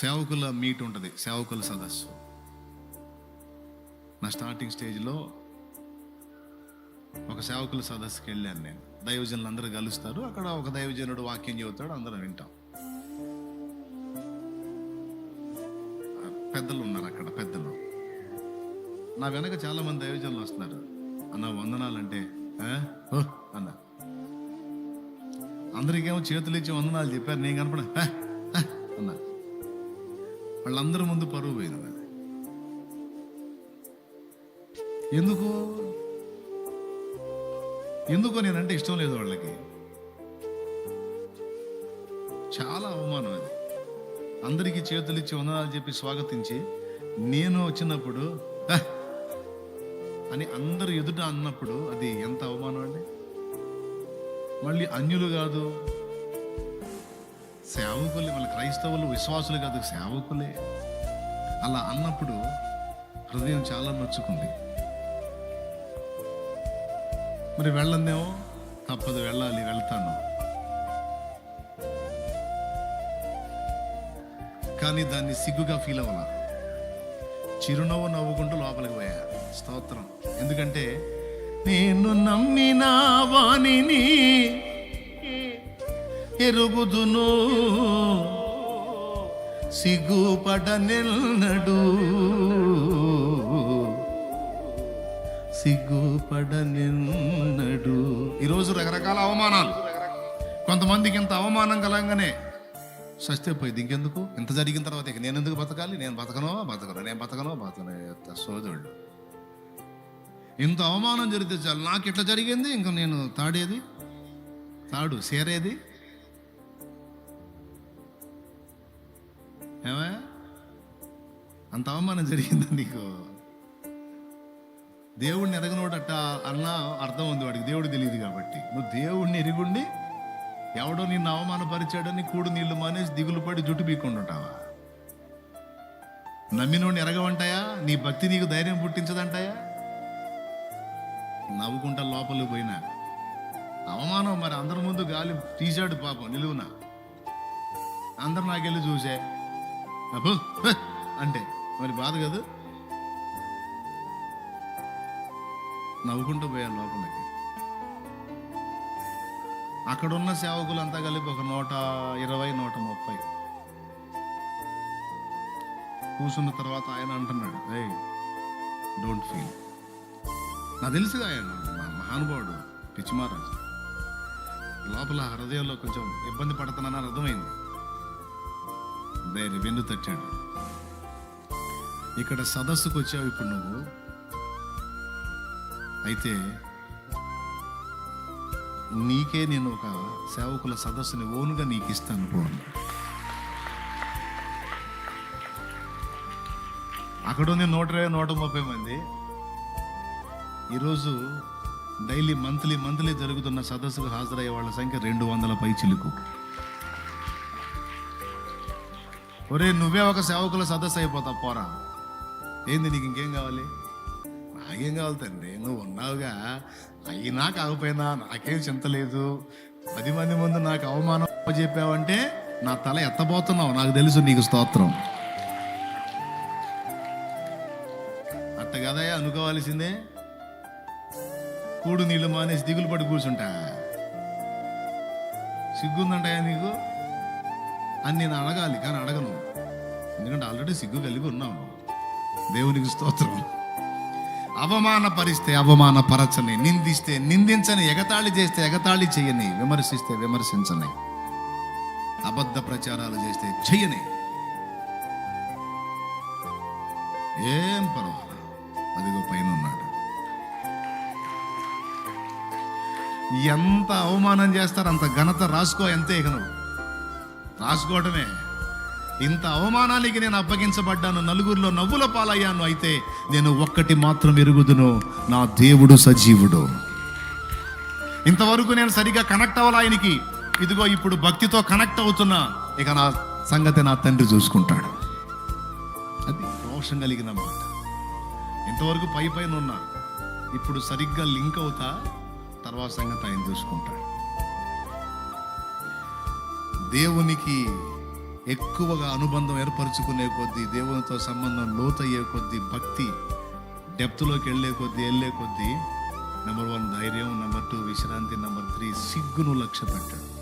సేవకుల మీట్ ఉంటుంది సేవకుల సదస్సు. నా స్టార్టింగ్ స్టేజ్లో ఒక సేవకుల సదస్సుకి వెళ్ళాను నేను. దైవజనులు అందరూ కలుస్తారు అక్కడ ఒక దైవజనుడు వాక్యం చెబుతాడు అందరం వింటాం. పెద్దలు ఉన్నారు అక్కడ పెద్దలు. నా వెనక చాలా మంది దైవజనులు వస్తున్నారు. అన్న వందనాలంటే ఓ" అన్న. అందరికేమో చేతులు ఇచ్చి వందనాలు చెప్పారు నేను కనపడ అన్నా. వాళ్ళందరి ముందు పరువు పోయింది. ఎందుకు? ఎందుకో నేనంటే ఇష్టం లేదు వాళ్ళకి? చాలా అవమానం అది. అందరికీ చేతులు ఇచ్చి వందనాలు చెప్పి స్వాగతించి నేను వచ్చినప్పుడు అని అందరు ఎదుట అన్నప్పుడు అది ఎంత అవమానం అండి? మళ్ళీ అన్యులు కాదు సేవకులే వాళ్ళ క్రైస్తవులు విశ్వాసులు కాదు సేవకులే. అలా అన్నప్పుడు హృదయం చాలా నొచ్చుకుంది. మరి వెళ్ళందేమో? తప్పదు వెళ్ళాలి వెళ్తాను. కానీ దాన్ని సిగ్గుగా ఫీల్ అవ్వాల? చిరునవ్వు నవ్వుకుంటూ లోపలికి పోయా. స్తోత్రం. ఎందుకంటే నేను నమ్మిన వాణిని ఎరుగుదును. సిగ్గుపడనెన్నడు సిగ్గుపడనెన్నడు ఈరోజు రకరకాల అవమానాలు. కొంతమందికి ఇంత అవమానం కలంగానే సస్తేపోయింది ఇంకెందుకు? ఇంత జరిగిన తర్వాత ఇక నేను ఎందుకు బతకాలి? నేను బతకనో బతకను? నేను బతకనో బతకను? ఎంత సోదరుడు. ఇంత అవమానం జరిగితే చాలు. నాకు ఇట్లా జరిగింది ఇంకా నేను తాడేది? తాడు సేరేది? ఏమా? అంత అవమానం జరిగిందా నీకు? దేవుడిని ఎరగనోడట అన్న అర్థం ఉంది వాడికి. దేవుడు తెలియదు కాబట్టి. నువ్వు దేవుడిని ఎరుగుండి ఎవడో నిన్ను అవమానపరిచాడని కూడు నీళ్ళు మానేసి దిగులు పడి జుట్టు పీక్కుండా ఉంటావా? నమ్మినోడిని ఎరగవంటాయా నీ భక్తి నీకు ధైర్యం పుట్టించదంటాయా? నవ్వుకుంటా లోపలికి పోయినా. అవమానం మరి అందరి ముందు గాలి తీశాడు పాపం నిలువున. అందరు నాకెళ్ళి చూసే. అబ్బో, అంటే మరి బాధ కదా. నవ్వుకుంటూ పోయాను లోపలికి. అక్కడున్న సేవకులంతా కలిపి ఒక నూట ఇరవై నూట ముప్పై. కూర్చున్న తర్వాత ఆయన అంటున్నాడు ఏ డోంట్ ఫీల్ నాకు తెలుసు ఆయన మా మహానుభావుడు పిచ్చిమారాజు. లోపల హృదయంలో కొంచెం ఇబ్బంది పడుతున్నానని అర్థమైంది. ధైర్యం వెన్ను తట్టాడు. ఇక్కడ సదస్సుకు వచ్చావు ఇప్పుడు నువ్వు. అయితే నీకే నేను ఒక సేవకుల సదస్సుని ఓన్గా నీకు ఇస్తాను పోను అక్కడ ఉంది నూట ఇరవై నూట ముప్పై మంది. ఈరోజు డైలీ మంత్లీ మంత్లీ జరుగుతున్న సదస్సుకు హాజరయ్యే వాళ్ళ సంఖ్య రెండు వందల పై చిలుకు. ఒరే నువ్వే ఒక సేవకుల సదస్సు అయిపోతావు పోరా. ఏంది నీకు ఇంకేం కావాలి? నాకేం కావాలి తండ్రి నువ్వు ఉన్నావుగా. అయినా కాకపోయినా నాకేం చింత లేదు. పది మంది ముందు నాకు అవమానం చెప్పావంటే నా తల ఎత్తబోతున్నావు. నాకు తెలుసు నీకు స్తోత్రం. అట్ట కదయ్యా అనుకోవాల్సిందే. కూడు నీళ్ళు మానేసి దిగులు పడి కూర్చుంటా. సిగ్గుందంటాయా నీకు? అని నేను అడగాలి కానీ అడగను. ఎందుకంటే ఆల్రెడీ సిగ్గు కలిగి ఉన్నాను దేవునికి స్తోత్రం అవమానపరిస్తే అవమానపరచని నిందిస్తే నిందించని ఎగతాళి చేస్తే ఎగతాళి చేయని విమర్శిస్తే విమర్శించని అబద్ధ ప్రచారాలు చేస్తే చెయ్యని ఏం పర్వాలేదు. అదిగో పైన ఉన్నాడు ఎంత అవమానం చేస్తారో అంత ఘనత రాసుకో ఎంత ఎగనవు. నువ్వు రాసుకోవటమే. ఇంత అవమానానికి నేను అప్పగించబడ్డాను నలుగురిలో నవ్వుల పాలయ్యాను అయితే నేను ఒక్కటి మాత్రం ఎరుగుదును నా దేవుడు సజీవుడు. ఇంతవరకు నేను సరిగా కనెక్ట్ అవ్వాలి ఆయనకి. ఇదిగో ఇప్పుడు భక్తితో కనెక్ట్ అవుతున్నా ఇక నా సంగతి నా తండ్రి చూసుకుంటాడు. అది రోషం కలిగిన మాట. ఇంతవరకు పై పైన ఉన్నా. ఇప్పుడు సరిగ్గా లింక్ అవుతా తర్వాత సంగతి ఆయన చూసుకుంటాడు. దేవునికి ఎక్కువగా అనుబంధం ఏర్పరచుకునే కొద్దీ దేవునితో సంబంధం లోతయ్యే కొద్దీ భక్తి డెప్త్లోకి వెళ్ళే కొద్దీ వెళ్ళే కొద్దీ నెంబర్ వన్ ధైర్యం నెంబర్ టూ విశ్రాంతి నెంబర్ త్రీ సిగ్గును లక్ష్య పెట్టాడు